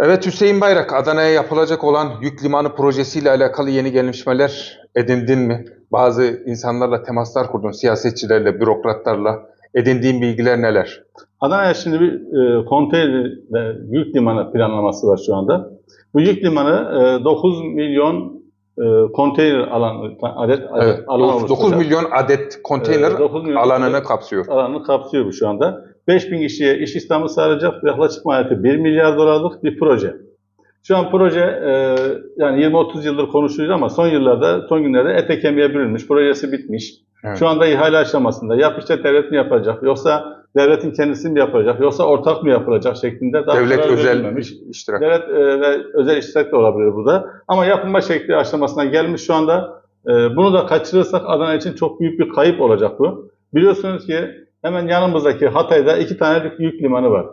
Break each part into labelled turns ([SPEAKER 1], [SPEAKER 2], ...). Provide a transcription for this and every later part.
[SPEAKER 1] Evet Hüseyin Bayrak, Adana'ya yapılacak olan yük limanı projesiyle alakalı yeni gelişmeler edindin mi? Bazı insanlarla temaslar kurdun, siyasetçilerle, bürokratlarla. Edindiğin bilgiler neler?
[SPEAKER 2] Adana'ya şimdi bir e, konteyner ve yük limanı planlaması var şu anda. Bu yük limanı e, 9 milyon e, konteyner alan adet, adet
[SPEAKER 1] Evet,
[SPEAKER 2] alan
[SPEAKER 1] 9
[SPEAKER 2] oluşturacak.
[SPEAKER 1] milyon adet konteyner
[SPEAKER 2] 9 milyon
[SPEAKER 1] alanını
[SPEAKER 2] adet
[SPEAKER 1] kapsıyor.
[SPEAKER 2] alanını kapsıyor bu şu anda. 5000 kişiye iş istihdamı sağlayacak yaklaşık maliyeti 1 milyar dolarlık bir proje. Şu an proje e, yani 20-30 yıldır konuşuluyor ama son yıllarda, son günlerde ete kemiğe bürünmüş, projesi bitmiş.
[SPEAKER 1] Evet.
[SPEAKER 2] Şu anda ihale aşamasında. Yap işte devlet mi yapacak, yoksa devletin kendisi mi yapacak, yoksa ortak mı yapılacak şeklinde daha
[SPEAKER 1] Devlet özel
[SPEAKER 2] verilmemiş.
[SPEAKER 1] iştirak.
[SPEAKER 2] Devlet e, ve özel iştirak da olabilir burada. Ama yapılma şekli aşamasına gelmiş şu anda. E, bunu da kaçırırsak Adana için çok büyük bir kayıp olacak bu. Biliyorsunuz ki hemen yanımızdaki Hatay'da iki tane yük limanı var.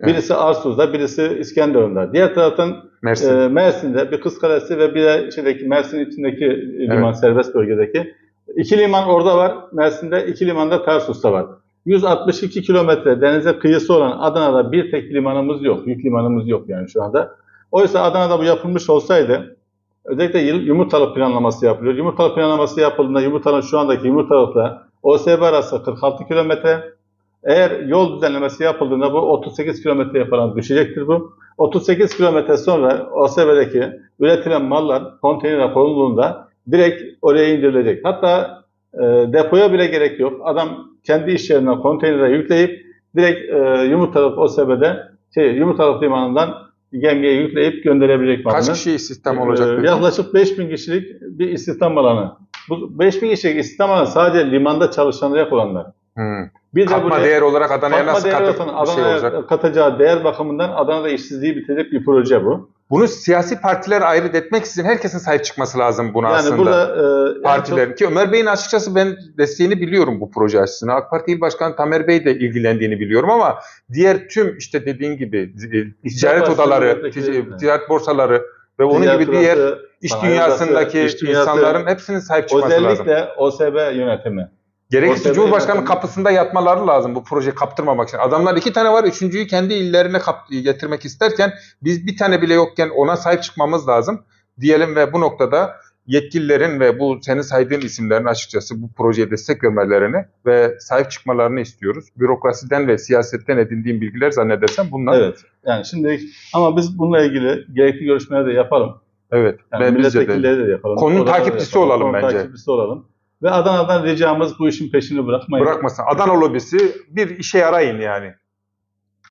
[SPEAKER 1] Evet.
[SPEAKER 2] Birisi Arsuz'da, birisi İskenderun'da. Diğer taraftan
[SPEAKER 1] Mersin.
[SPEAKER 2] e, Mersin'de bir Kız Kalesi ve bir de şeydeki Mersin içindeki liman serbest bölgedeki. İki liman orada var. Mersin'de iki liman da Tarsus'ta var. 162 kilometre denize kıyısı olan Adana'da bir tek limanımız yok. Yük limanımız yok yani şu anda. Oysa Adana'da bu yapılmış olsaydı özellikle yumurtalık planlaması yapılıyor. Yumurtalık planlaması yapıldığında yumurtanın şu andaki yumurtalıkla OSB arası 46 kilometre. Eğer yol düzenlemesi yapıldığında bu 38 kilometreye falan düşecektir bu. 38 kilometre sonra OSB'deki üretilen mallar konteynere konulduğunda direkt oraya indirilecek. Hatta e, depoya bile gerek yok. Adam kendi iş yerinden konteynere yükleyip direkt e, yumurtalık OSB'de şey, yumurtalık limanından gemiye yükleyip gönderebilecek
[SPEAKER 1] Kaç
[SPEAKER 2] malını.
[SPEAKER 1] kişi istihdam olacak?
[SPEAKER 2] Ee, yaklaşık 5000 kişilik bir istihdam alanı. Bu 5000 kişilik istihdam alanı sadece limanda çalışanlara olanlar.
[SPEAKER 1] Hmm.
[SPEAKER 2] Bir de
[SPEAKER 1] Katma
[SPEAKER 2] buraya-
[SPEAKER 1] değer olarak Adana'ya nasıl katıp bir şey olacak?
[SPEAKER 2] katacağı değer bakımından Adana'da işsizliği bitirecek bir proje bu.
[SPEAKER 1] Bunu siyasi partiler ayrı etmek için herkesin sahip çıkması lazım buna
[SPEAKER 2] Yani
[SPEAKER 1] aslında.
[SPEAKER 2] burada e,
[SPEAKER 1] partilerin ki Ömer Bey'in açıkçası ben desteğini biliyorum bu proje açısından. AK Parti İl Başkanı Tamer Bey de ilgilendiğini biliyorum ama diğer tüm işte dediğin gibi e, ticaret odaları, ticaret borsaları ve onun gibi diğer iş dünyasındaki
[SPEAKER 2] iş dünyası,
[SPEAKER 1] insanların hepsinin sahip çıkması lazım.
[SPEAKER 2] özellikle OSB yönetimi.
[SPEAKER 1] Gerekirse Cumhurbaşkanı kapısında yatmaları lazım bu proje kaptırmamak için. Adamlar iki tane var, üçüncüyü kendi illerine kap- getirmek isterken biz bir tane bile yokken ona sahip çıkmamız lazım diyelim ve bu noktada yetkililerin ve bu senin saydığın isimlerin açıkçası bu projeye destek vermelerini ve sahip çıkmalarını istiyoruz. Bürokrasiden ve siyasetten edindiğim bilgiler zannedersem bunlar.
[SPEAKER 2] Evet. Yani şimdi ama biz bununla ilgili gerekli görüşmeler de yapalım.
[SPEAKER 1] Evet.
[SPEAKER 2] Yani
[SPEAKER 1] ve bizce de.
[SPEAKER 2] milletvekilleri de yapalım.
[SPEAKER 1] Konunun takipçisi
[SPEAKER 2] yapalım,
[SPEAKER 1] olalım
[SPEAKER 2] konunun
[SPEAKER 1] bence.
[SPEAKER 2] takipçisi olalım. Ve Adana'dan ricamız bu işin peşini bırakmayın.
[SPEAKER 1] Bırakmasın. Adana lobisi bir işe yarayın yani.